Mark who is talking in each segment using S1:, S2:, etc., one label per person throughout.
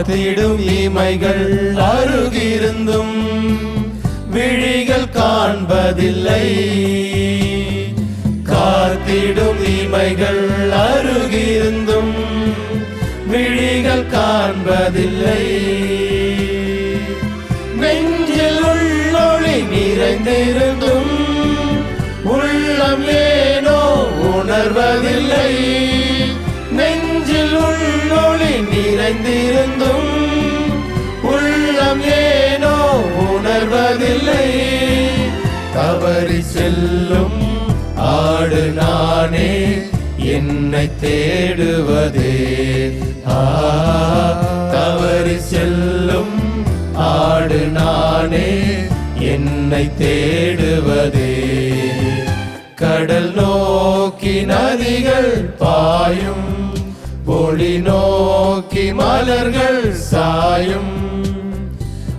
S1: காத்திடும் இமைகள் அருகிருந்தும் விழிகள் காண்பதில்லை. காத்திடும் இமைகள் அருகிருந்தும் விழிகள் காண்பதில்லை. நெஞ்சில் உள்ளொளி நிறைந்திருந்தும் உள்ளம் ஏனோ உணர்வதில்லை. நெஞ்சில் உள்ள நிறைந்திருந்தும் உள்ளம் ஏனோ உணர்வதில்லை. தவறி செல்லும் ஆடு நானே என்னை தேடுவதே. ஆ தவறி செல்லும் ஆடு நானே என்னை தேடுவதே. கடல் நோக்கி நதிகள் பா நோக்கி மலர்கள் சாயும்.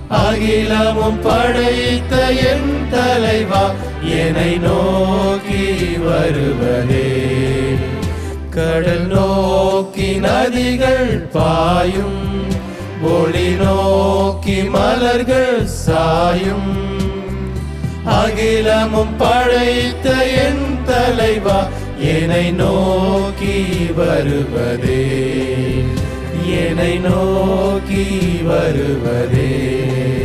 S1: அகிலமும் படைத்த என் தலைவா என்னை நோக்கி வருவதே. கடல் நோக்கி நதிகள் பாயும். ஒளி நோக்கி மலர்கள் சாயும். அகிலமும் படைத்த என் தலைவா என்னை நோக்கி வருவதே. என்னை நோக்கி வருவதே.